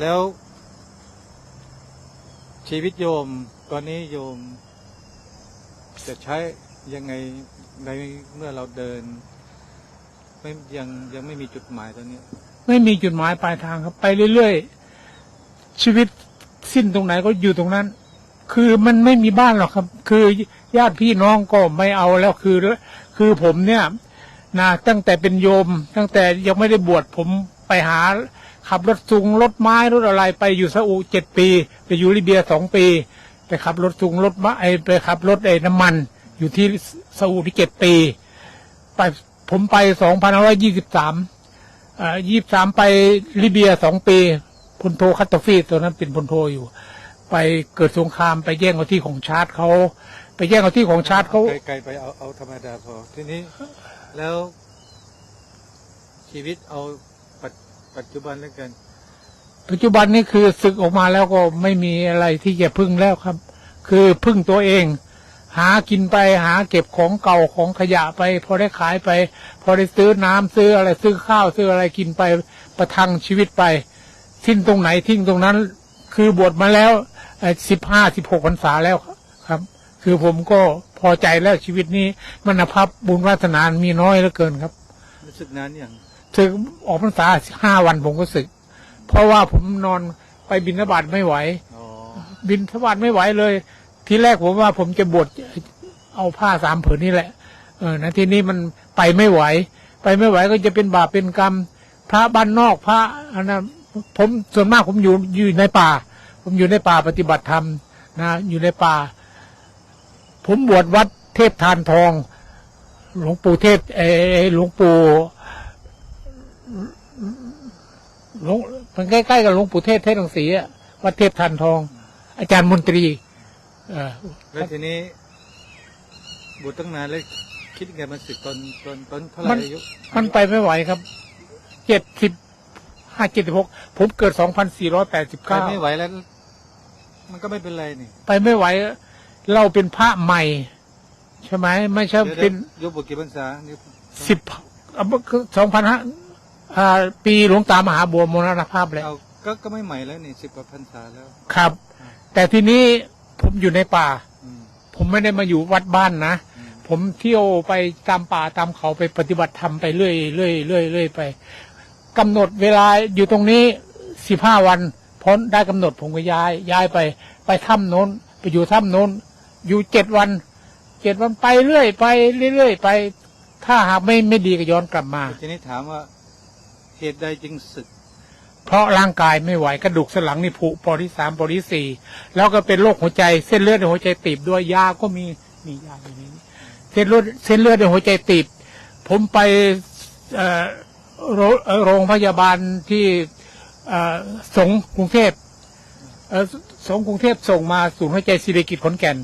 แล้ว ชีวิตโยมตอนนี้โยม จะใช้ยังไงในเมื่อเราเดิน ไม่ยังยังไม่มีจุดหมายตอนนี้ ไม่มีจุดหมายปลายทางครับ ไปเรื่อยๆ ชีวิตสิ้นตรงไหนก็อยู่ตรงนั้น คือมันไม่มีบ้านหรอกครับ คือญาติพี่น้องก็ไม่เอาแล้วคือ คือผมเนี่ยนะตั้งแต่เป็นโยม ตั้งแต่ยังไม่ได้บวชผมไปหา ขับรถซุงรถไม้รถอะไรไปอยู่ซาอุเจ็ดปี ไปอยู่ลิเบียสองปี ไปขับรถซุงรถไม้ไปขับรถไอ้น้ำมัน อยู่ที่ซาอุที่เจ็ดปี ไปผมไปสองพันร้อยยี่สิบสามยี่สามไปลิเบียสองปีพลโทคัตโตฟีตัวนั้นเป็นพลโทอยู่ ไปเกิดสงครามไปแย่งเอาที่ของชาติเขาไปแย่งเอาที่ของชาติเขาไกลๆไปเอาเอาธรรมดาพอทีนี้แล้วชีวิตเอา ปัจปัจจุบันแล้วกัน ปัจจุบันนี้คือศึกออกมาแล้วก็ไม่มีอะไรที่จะพึ่งแล้วครับ คือพึ่งตัวเอง หากินไปหาเก็บของเก่าของขยะไป พอได้ขายไป พอได้ซื้อน้ำซื้ออะไรซื้อข้าวซื้ออะไรกินไปประทังชีวิตไป ทิ้งตรงไหนทิ้งตรงนั้น คือบวชมาแล้วสิบห้าสิบหกพรรษาแล้วครับ คือผมก็พอใจแล้วชีวิตนี้มันภาพบุญวาสนามีน้อยเหลือเกินครับ รู้สึกนานอย่าง ถึงออกพรรษาห้าวันผมก็สึก เพราะว่าผมนอนไปบินทบาทไม่ไหวอ๋อบินทบาทไม่ไหวเลย ทีแรกผมว่าผมจะบวชเอาผ้าสามผืนนี่แหละ เออนะทีนี้มันไปไม่ไหว ไปไม่ไหวก็จะเป็นบาปเป็นกรรม พระบ้านนอกพระอันนั้นผมส่วนมากผมอยู่อยู่ในป่า ผมอยู่ในป่าปฏิบัติธรรมนะอยู่ในป่า ผมบวชวัดเทพทานทอง หลวงปู่เทพเออหลวงปู่ หลวงมันใกล้ๆกับหลวงปู่เทพเทศหลวงศรีอะวัดเทพทานทอง อาจารย์มนตรี เออแล้วทีนี้บวชตั้งนานแล้วคิดยังไงมันสึกตอนตอนตอนเท่าไหร่มันอายุมันไปไม่ไหวครับเจ็ดสิบห้าเจ็ดสิบหกผมเกิดสองพันสี่ร้อยแปดสิบไปเก้าไม่ไหวแล้ว มันก็ไม่เป็นไรนี่ไปไม่ไหว เราเป็นพระใหม่ ใช่ไหมไม่ใช่ดี๋ยวเป็นยกบวชกี่พรรษานี่สิบสองพันห้า ปีหลวงตามหาบัวมรณภาพเลยเอาก็ก็ไม่ใหม่แล้วนี่สิบกว่าพรรษาแล้ว ครับ แต่ทีนี้ผมอยู่ในป่า อืมผมไม่ได้มาอยู่วัดบ้านนะ อืมผมเที่ยวไปตามป่าตามเขาไปปฏิบัติธรรมไปเรื่อยเรื่อยเรื่อยเรื่อยไปกำหนดเวลาอยู่ตรงนี้สิบห้าวันพ้นได้กำหนดผมก็ย้าย ย้ายไป ไปถ้ำโน้น ไปอยู่ถ้ำโน้น อยู่เจ็ดวันเจ็ดวันไปเรื่อยไปเรื่อยๆไป ถ้าหากไม่ไม่ดีก็ย้อนกลับมา ทีนี้ถามว่า เหตุใดจึงสึก เพราะร่างกายไม่ไหวกระดูกสันหลังนี่ผุปอที่สามปอที่สี่แล้วก็เป็นโรคหัวใจเส้นเลือดในหัวใจตีบด้วยยาก็มีมียาอยู่ในนี้เส้นเลือดเส้นเลือดในหัวใจตีบ ผมไปเอ่อโรเอ่อโรงพยาบาลที่เอ่อสงฆ์กรุงเทพเอ่อสงฆ์กรุงเทพส่งมาศูนย์หัวใจศิริกิจขอนแก่น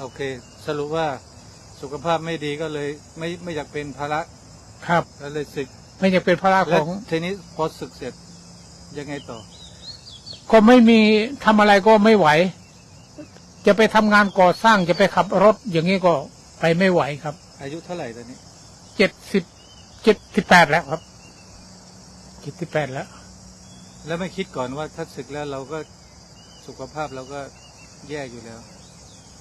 โอเค สรุปว่าสุขภาพไม่ดีก็เลย ไม่ไม่อยากเป็นภาระครับก็เลยสึกไม่อยากเป็นภาระขแล้วอง ทีนี้พอสึกเสร็จยังไงต่อ ก็ไม่มีทำอะไรก็ไม่ไหว จะไปทำงานก่อสร้างจะไปขับรถอย่างนี้ก็ไปไม่ไหวครับอายุเท่าไหร่ตอนนี้ เจ็ดสิบเจ็ดสิบแปดแล้วครับเจ็ดสิบแปดแล้ว แล้วไม่คิดก่อนว่าถ้าสึกแล้วเราก็สุขภาพเราก็แย่อยู่แล้ว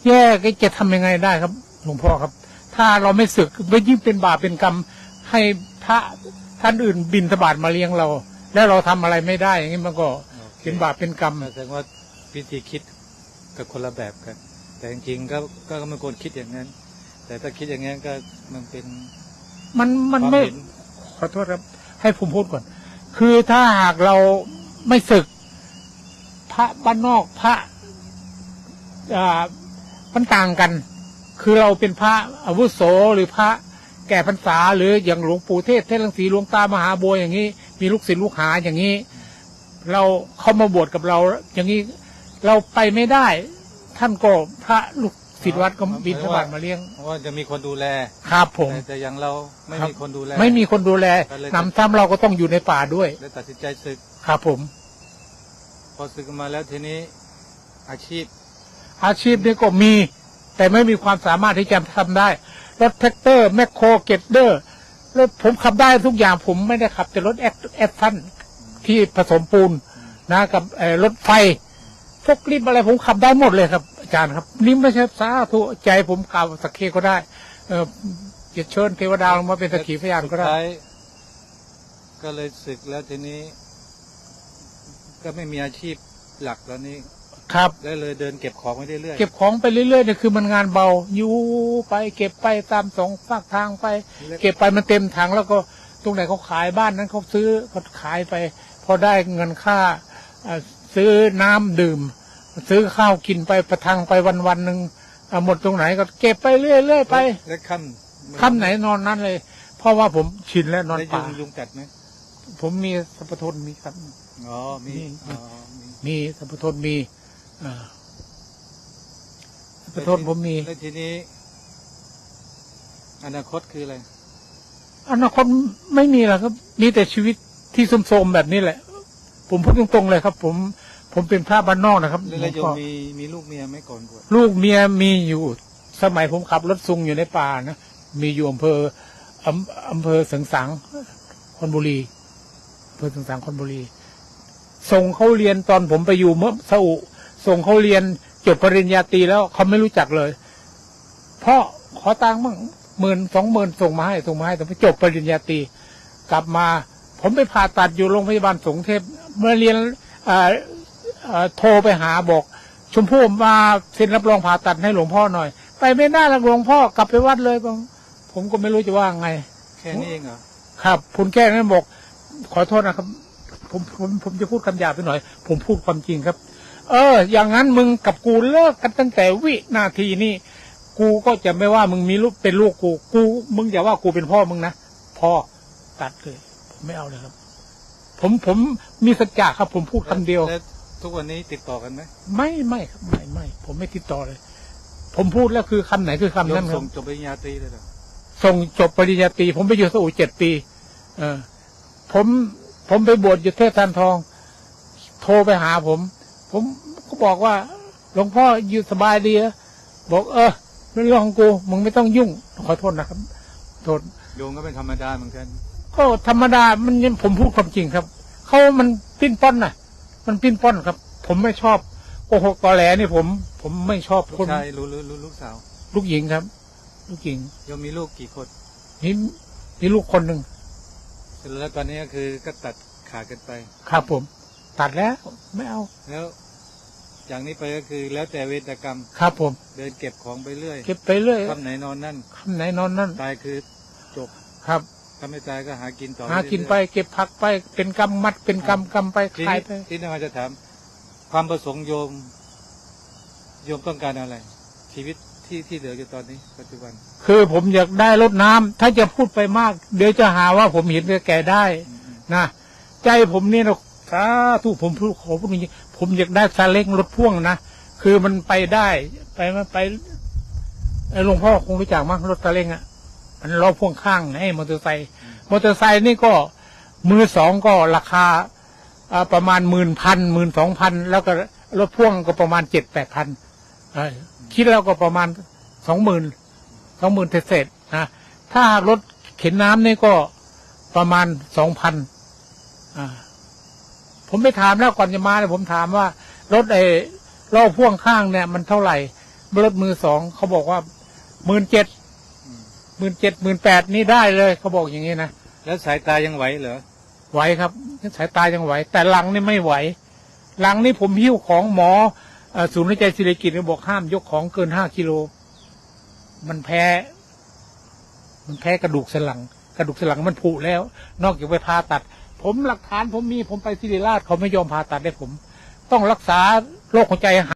แย่ก็จะทำยังไงได้ครับหลวงพ่อครับ ถ้าเราไม่ศึกไม่ยิ่งเป็นบาปเป็นกรรม ให้พระ ท่านอื่นบินทบาทมาเลี้ยงเรา แล้วเราทำอะไรไม่ได้ อย่างนี้มันก็เป็นบาปเป็นกรรมแสดงว่าวิธีคิดกับคนละแบบกัน แต่จริงๆก็ก็ไม่ควรคิดอย่างนั้น แต่ถ้าคิดอย่างนั้นก็มันเป็น มันมันความไม่เห็นขอโทษครับ ให้ผมพูดก่อน คือถ้าหากเราไม่ศึก พระบ้านนอกพระอ่ามันต่างกัน คือเราเป็นพระอาวุโสหรือพระ แก่พรรษาหรืออย่างหลวงปู่เทศเทศลังสีหลวงตามหาบัวอย่างนี้ มีลูกศิษย์ลูกหาอย่างนี้ เราเข้ามาบวชกับเรา อย่างนี้เราไปไม่ได้ ท่านก็พระลูกศิษย์วัดก็บินทบาทมาเลี้ยงเพราะว่าจะมีคนดูแลครับผมแต่แต่อย่างเราไม่ครับมีคนดูแล ไม่มีคนดูแลก็เลยนำซ้ำเราก็ต้องอยู่ในป่าด้วยเลยตัดสินใจศึกครับผม พอศึกมาแล้วทีนี้อาชีพ อาชีพนี้ก็มี แต่ไม่มีความสามารถที่จะทำได้ รถแท็กเตอร์แมคโครเกตเดอร์แล้วผมขับได้ทุกอย่างผมไม่ได้ขับ แต่รถแอดแอดทันที่ผสมปูนนะกับรถไฟพวกลิฟต์อะไรผมขับได้หมดเลยครับ อาจารย์ครับนี่ไม่ใช่สาธุใจผมกล่าวสักเคก็ได้ เออจะเชิญเทวดาลงมาเป็นสักขีพยานก็ได้ ก็เลยศึกแล้วทีนี้ ก็ไม่มีอาชีพหลักแล้วนี้ ครับ แล้วเลยเดินเก็บของไปเรื่อยๆ เก็บของไปเรื่อยๆเนี่ยคือมันงานเบาอยู่ไปเก็บไปตามสองฝากทางไป เก็บไปมันเต็มถังแล้วก็ตรงไหนเขาขายบ้านนั้นเขาซื้อเขาขายไป พอได้เงินค่าเอ่อซื้อน้ำดื่ม ซื้อข้าวกินไปประทังไปวันวันๆหนึ่งอะหมดตรงไหนก็เก็บไปเรื่อยๆไปแล้วค่ำค่ำไหนนอนนั้นเลย เพราะว่าผมชินแล้วนอนแล้วยุป่างยุงกัดไหมผมมีสัพพทนมีครับอ๋อมีมีอ๋อมีมีสัพพทนมี อ่าสัพพทนผมมี แล้วทีนี้ อนาคตคืออะไร อนาคตไม่มีหรอกครับ มีแต่ชีวิตที่สมโทรมๆแบบนี้แหละ ผมพูดตรงๆเลยครับ ผม ผมเป็นพระบ้านนอกนะครับแล้วแล้วโยผมมก็มีมีลูกเมียไหมก่อนบวชลูกเมียมีอยู่ สมัยผมขับรถซุงอยู่ในป่านะมีอยู่อำเภออำอำเภอสังสังคอนบุรีอำเภอสังสังคอนบุรีส่งเขาเรียนตอนผมไปอยู่เมื่อสอุ ส่งเขาเรียนจบปริญญาตรีแล้วเขาไม่รู้จักเลยพ่อขอตังค์มั่งหมื่นสองหมื่นส่งมาให้ส่งมาให้แต่ไปจบปริญญาตรีกลับมา ผมไปผ่าตัดอยู่โรงพยาบาลสงเทพเมื่อเรียนเอ่อเอ่อโทรไปหาบอก ชมพู่มาเซ็นรับรองผ่าตัดให้หลวงพ่อหน่อย ไปไม่ได้หรอกหลวงพ่อกลับไปวัดเลยผมผมก็ไม่รู้จะว่าไงแค่นี้เองเหรอครับคุณแก้นั้นบอก ขอโทษนะครับ ผมผมผมจะพูดคำหยาบไปหน่อย ผมพูดความจริงครับ เออ อย่างนั้นมึงกับกูเลิกกันตั้งแต่วินาทีนี้กูก็จะไม่ว่ามึงมีลูกเป็นลูกกู กู มึงอย่าว่ากูเป็นพ่อมึงนะพ่อตัดเลยผมไม่เอาเลยครับ ผมผมมีสัจจะครับ ผมพูดคำเดียวแล้วทุกวันนี้ติดต่อกันไหมไม่ไม่ครับไม่ไม่ผมไม่ติดต่อเลย ผมพูดแล้วคือคำไหนคือคำโยนั้มนครัส่บงจบปริญญาตรีเลยเหรอส่งจบปริญญาตรีผมไปอยู่สอุเจ็ดปี เออ ผมผมไปบวชอยู่เทศทานทอง โทรไปหาผม ผมก็บอกว่า หลวงพ่ออยู่สบายดีเหรอบอกเออเป็นเรื่องของกูมึงไม่ต้องยุ่ง ขอโทษนะครับโทษโยมก็เป็นธรรมดาเหมือนกันก็ธรรมดามันยังผมพูดความจริงครับเขามันปิ้นป้อนน่ะ มันปิ้นป้อนครับ ผมไม่ชอบโกหกตอแหลนี่ผม ผมไม่ชอบลูกคนชายรู้รู้รู้ลูกสาว ลูกหญิงครับ ลูกหญิงโยมมีลูกกี่คนมีมีลูกคนหนึ่งแล้วตอนนี้ก็คือก็ตัดขาดกันไป ครับผม ตัดแล้ว ไม่เอาแล้ว จากนี้ไปก็คือแล้วแต่เวรกรรม ครับผม เดินเก็บของไปเรื่อย เก็บไปเรื่อยคำไหนนอนนั่นคำไหนนอนนั่นตายคือจบครับถ้าไม่ตายก็หากินต่อหากินไปเรื่อยเก็บผักไปเป็นกำมัดเป็นกำกำไปๆทีขายนี้ไปที่นี่มาจะถาม ความประสงค์โยม โยมต้องการอะไร ชีวิตที่ที่เหลืออยู่ตอนนี้ ปัจจุบัน คือผมอยากได้รถน้ำถ้าจะพูดไปมาก เดี๋ยวจะหาว่าผมเห็นแก่ได้อืมนะใจผมเนี่ยนะสาธุผมพูดขอพูดจริงๆ ผมอยากได้ซาเล้งรถพ่วงนะคือมันไปได้ไปมาไปหลวงพ่อคงรู้จักมั้งรถซาเล้งอะมันล้อพ่วงข้างไอ้มอเตอร์ไซค์มอเตอร์ไซค์นี่ก็มือสองก็ราคาประมาณหมื่นพันหมื่นสองพันแล้วก็รถพ่วงก็ประมาณเจ็ดแปดพันคิดแล้วก็ประมาณสองหมื่นสองหมื่นเศษนะถ้ารถเข็นน้ำนี่ก็ประมาณสองพันอ่า ผมไปถามแล้วก่อนจะมาเนี่ยผมถามว่ารถไอ้ล้อพ่วงข้างเนี่ยมันเท่าไหร่รถมือสองเขาบอกว่าหมื่นเจ็ดอืมหมื่นเจ็ดหมื่นแปดนี่ได้เลยเขาบอกอย่างนี้นะแล้วสายตายังไหวเหรอไหวครับสายตายังไหว แต่หลังนี่ไม่ไหว หลังนี่ผมหิ้วของหมอเอ่อศูนย์วิจัยศิริกิจเนี่ยบอกห้ามยกของเกินห้ากิโล มันแพ้ มันแพ้กระดูกสันหลัง กระดูกสันหลังมันผุแล้ว นอกจากไปผ่าตัด ผมหลักฐานผมมีผมไปศิริราชเขาไม่ยอมผ่าตัดให้ผม ต้องรักษาโรคหัวใจ